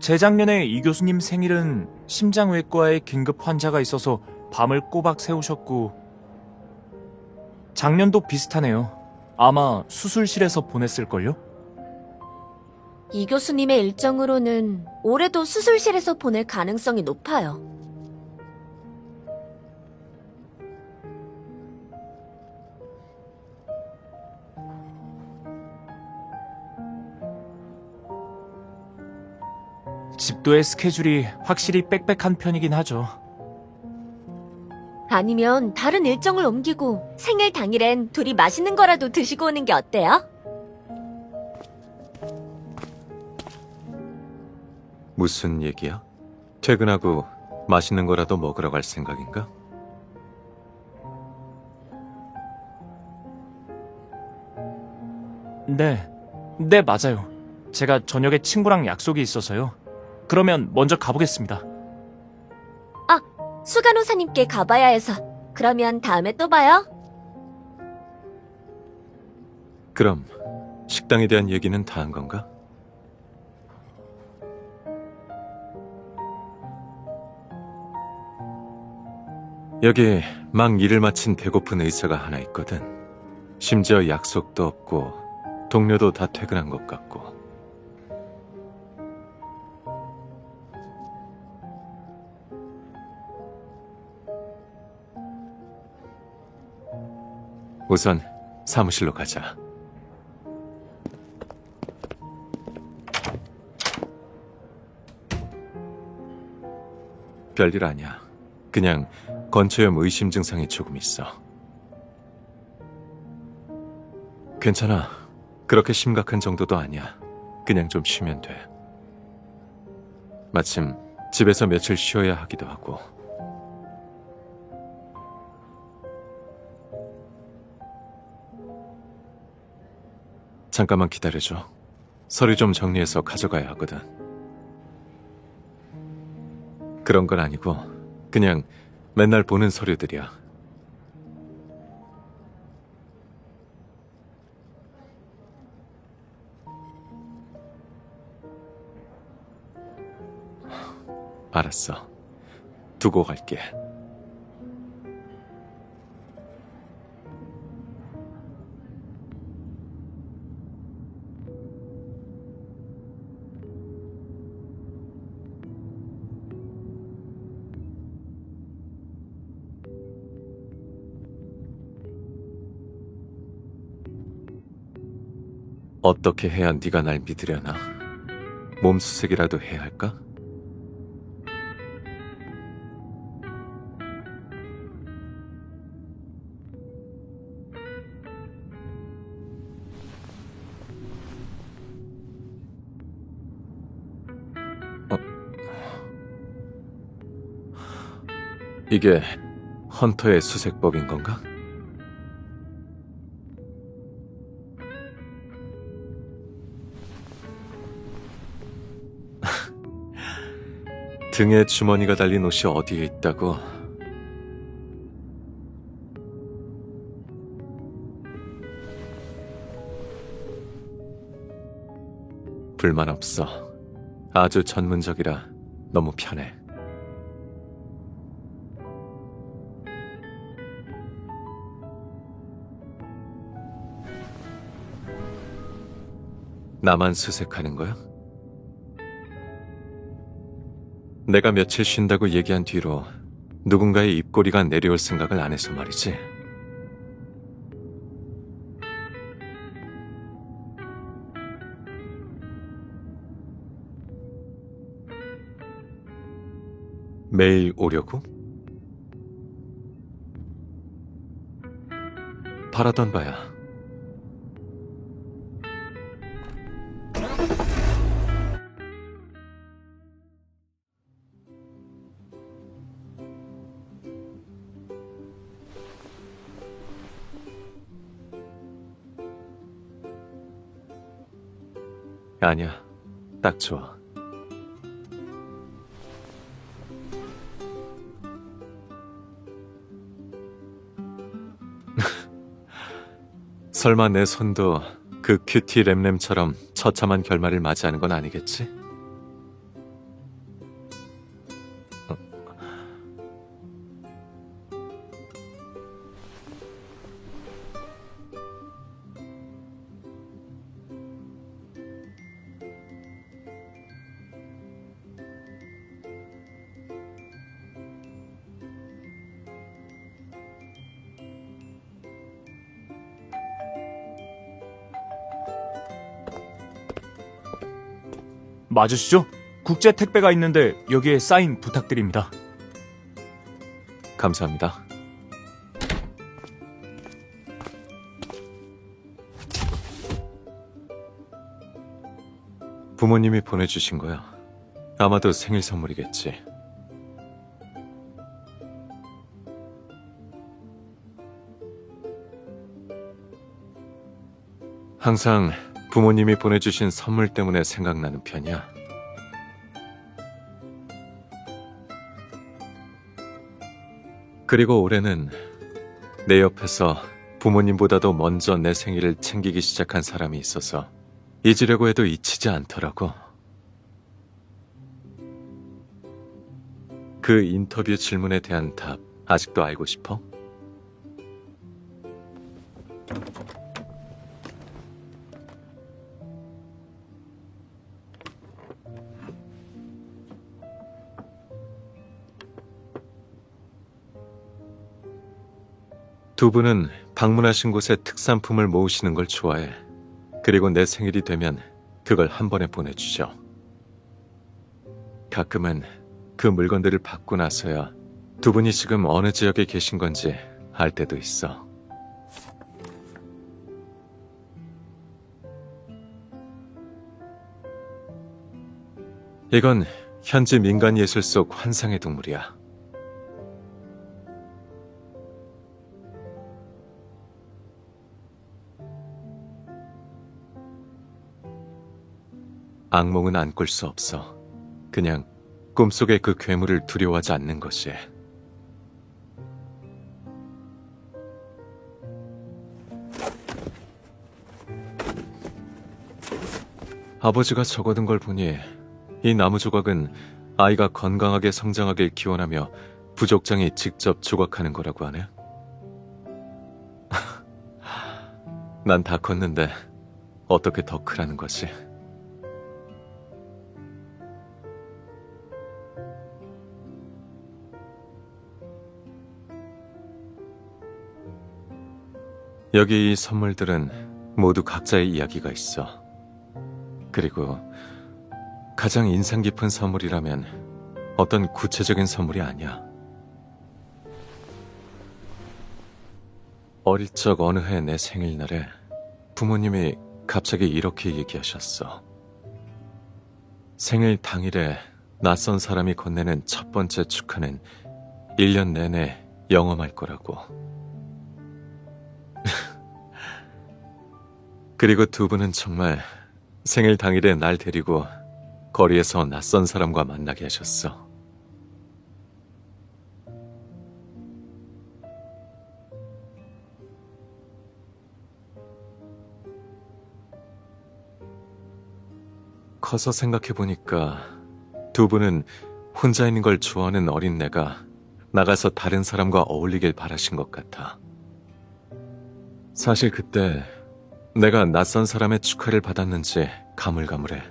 재작년에 이 교수님 생일은 심장외과에 긴급 환자가 있어서 밤을 꼬박 새우셨고 작년도 비슷하네요. 아마 수술실에서 보냈을걸요? 이 교수님의 일정으로는 올해도 수술실에서 보낼 가능성이 높아요. 집도의 스케줄이 확실히 빽빽한 편이긴 하죠. 아니면 다른 일정을 옮기고 생일 당일엔 둘이 맛있는 거라도 드시고 오는 게 어때요? 무슨 얘기야? 퇴근하고 맛있는 거라도 먹으러 갈 생각인가? 네, 네, 맞아요. 제가 저녁에 친구랑 약속이 있어서요. 그러면 먼저 가보겠습니다. 수간호사님께 가봐야 해서. 그러면 다음에 또 봐요. 그럼 식당에 대한 얘기는 다 한 건가? 여기 막 일을 마친 배고픈 의사가 하나 있거든. 심지어 약속도 없고 동료도 다 퇴근한 것 같고. 우선 사무실로 가자. 별일 아니야. 그냥 건초염 의심 증상이 조금 있어. 괜찮아. 그렇게 심각한 정도도 아니야. 그냥 좀 쉬면 돼. 마침 집에서 며칠 쉬어야 하기도 하고. 잠깐만 기다려줘. 서류 좀 정리해서 가져가야 하거든. 그런 건 아니고, 그냥 맨날 보는 서류들이야. 알았어. 두고 갈게. 어떻게 해야 네가 날 믿으려나? 몸수색이라도 해야 할까? 어. 이게 헌터의 수색법인 건가? 등에 주머니가 달린 옷이 어디에 있다고? 불만 없어. 아주 전문적이라 너무 편해. 나만 수색하는 거야? 내가 며칠 쉰다고 얘기한 뒤로 누군가의 입꼬리가 내려올 생각을 안 해서 말이지. 매일 오려고? 바라던 바야. 아니야. 딱 좋아. 설마 내 손도 그 큐티 램램처럼 처참한 결말을 맞이하는 건 아니겠지? 맞으시죠? 국제 택배가 있는데 여기에 사인 부탁드립니다. 감사합니다. 부모님이 보내주신 거야. 아마도 생일 선물이겠지. 항상 부모님이 보내주신 선물 때문에 생각나는 편이야. 그리고 올해는 내 옆에서 부모님보다도 먼저 내 생일을 챙기기 시작한 사람이 있어서 잊으려고 해도 잊히지 않더라고. 그 인터뷰 질문에 대한 답 아직도 알고 싶어? 두 분은 방문하신 곳에 특산품을 모으시는 걸 좋아해. 그리고 내 생일이 되면 그걸 한 번에 보내주죠. 가끔은 그 물건들을 받고 나서야 두 분이 지금 어느 지역에 계신 건지 알 때도 있어. 이건 현지 민간 예술 속 환상의 동물이야. 악몽은 안 꿀 수 없어. 그냥 꿈속의 그 괴물을 두려워하지 않는 것이. 아버지가 적어둔 걸 보니 이 나무 조각은 아이가 건강하게 성장하길 기원하며 부족장이 직접 조각하는 거라고 하네. 난 다 컸는데 어떻게 더 크라는 거지? 여기 이 선물들은 모두 각자의 이야기가 있어. 그리고 가장 인상 깊은 선물이라면 어떤 구체적인 선물이 아니야. 어릴 적 어느 해 내 생일날에 부모님이 갑자기 이렇게 얘기하셨어. 생일 당일에 낯선 사람이 건네는 첫 번째 축하는 1년 내내 영험할 거라고. 그리고 두 분은 정말 생일 당일에 날 데리고 거리에서 낯선 사람과 만나게 하셨어. 커서 생각해보니까 두 분은 혼자 있는 걸 좋아하는 어린 내가 나가서 다른 사람과 어울리길 바라신 것 같아. 사실 그때 내가 낯선 사람의 축하를 받았는지 가물가물해.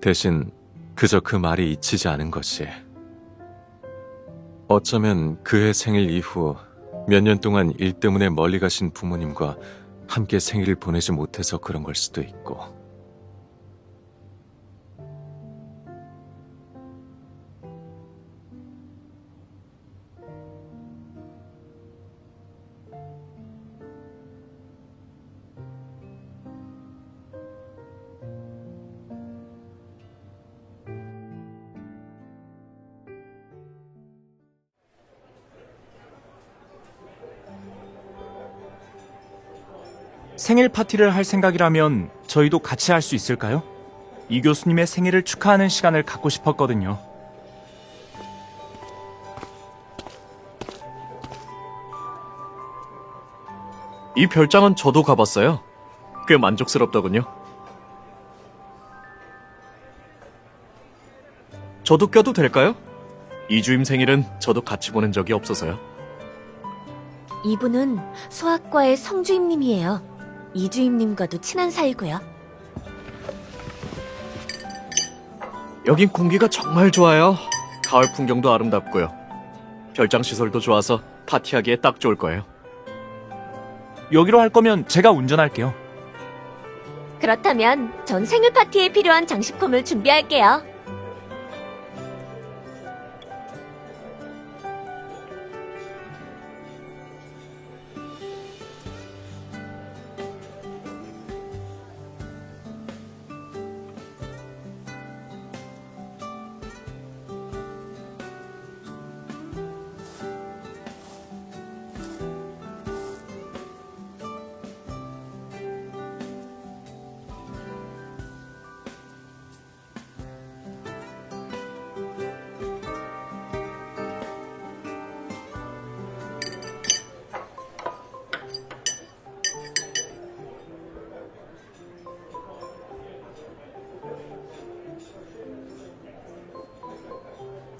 대신 그저 그 말이 잊히지 않은 것이. 어쩌면 그해 생일 이후 몇 년 동안 일 때문에 멀리 가신 부모님과 함께 생일을 보내지 못해서 그런 걸 수도 있고. 생일 파티를 할 생각이라면 저희도 같이 할 수 있을까요? 이 교수님의 생일을 축하하는 시간을 갖고 싶었거든요. 이 별장은 저도 가봤어요. 꽤 만족스럽더군요. 저도 껴도 될까요? 이주임 생일은 저도 같이 보낸 적이 없어서요. 이분은 수학과의 성주임님이에요. 이주임님과도 친한 사이고요. 여긴 공기가 정말 좋아요. 가을 풍경도 아름답고요. 별장 시설도 좋아서 파티하기에 딱 좋을 거예요. 여기로 할 거면 제가 운전할게요. 그렇다면 전 생일 파티에 필요한 장식품을 준비할게요.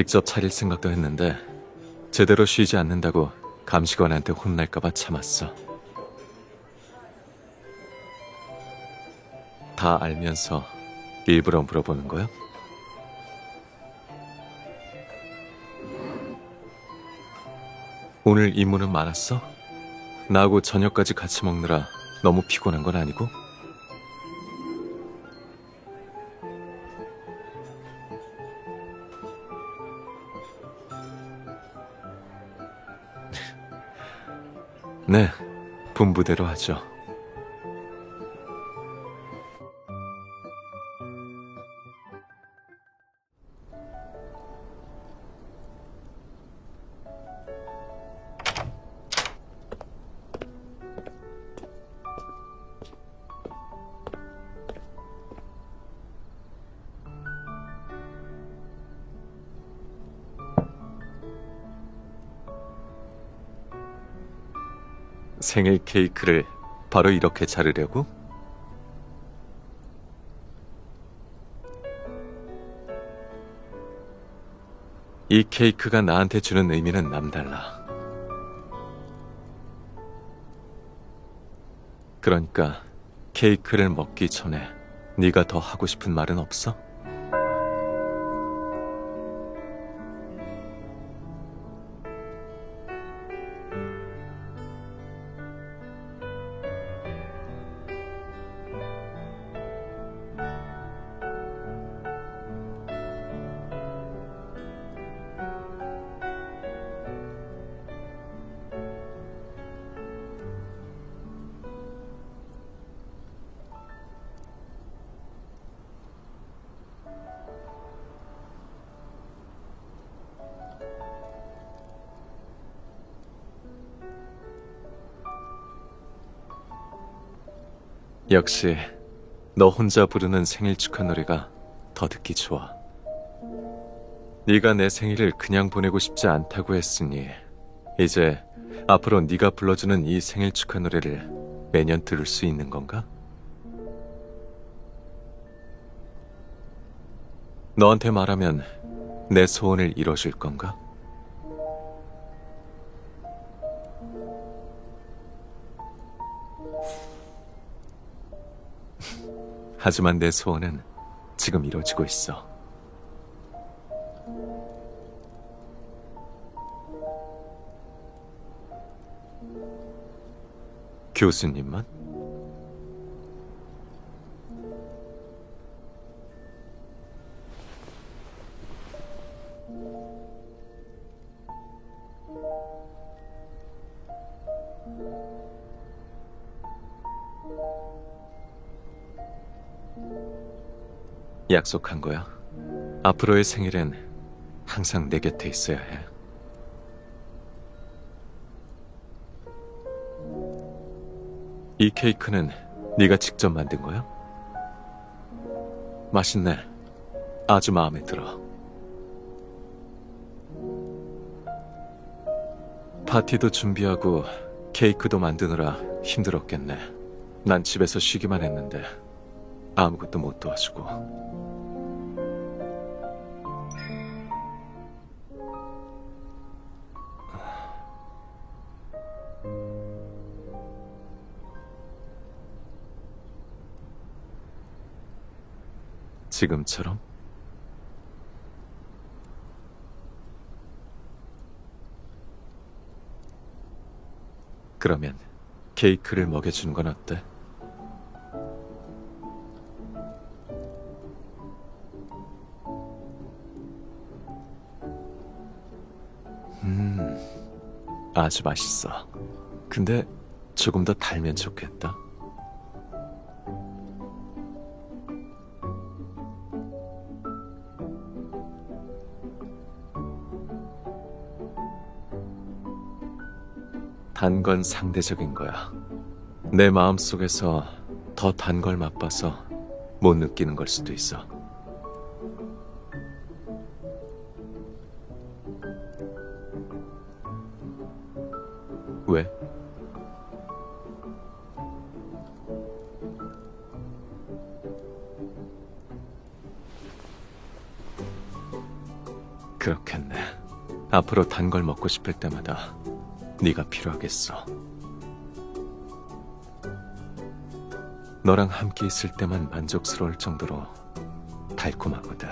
직접 차릴 생각도 했는데 제대로 쉬지 않는다고 감시관한테 혼날까봐 참았어. 다 알면서 일부러 물어보는 거야? 오늘 임무는 많았어? 나하고 저녁까지 같이 먹느라 너무 피곤한 건 아니고? 분부대로 하죠. 생일 케이크를 바로 이렇게 자르려고? 이 케이크가 나한테 주는 의미는 남달라. 그러니까 케이크를 먹기 전에 네가 더 하고 싶은 말은 없어? 역시 너 혼자 부르는 생일 축하 노래가 더 듣기 좋아. 네가 내 생일을 그냥 보내고 싶지 않다고 했으니 이제 앞으로 네가 불러주는 이 생일 축하 노래를 매년 들을 수 있는 건가? 너한테 말하면 내 소원을 이뤄줄 건가? 하지만 내 소원은 지금 이루어지고 있어. 교수님만? 약속한 거야. 앞으로의 생일엔 항상 내 곁에 있어야 해. 이 케이크는 네가 직접 만든 거야? 맛있네. 아주 마음에 들어. 파티도 준비하고 케이크도 만드느라 힘들었겠네. 난 집에서 쉬기만 했는데 아무것도 못 도와주고. 지금처럼? 그러면 케이크를 먹여주는 건 어때? 아주 맛있어. 근데 조금 더 달면 좋겠다. 단 건 상대적인 거야. 내 마음 속에서 더 단 걸 맛봐서 못 느끼는 걸 수도 있어. 왜? 그렇겠네. 앞으로 단 걸 먹고 싶을 때마다 네가 필요하겠어. 너랑 함께 있을 때만 만족스러울 정도로 달콤하거든.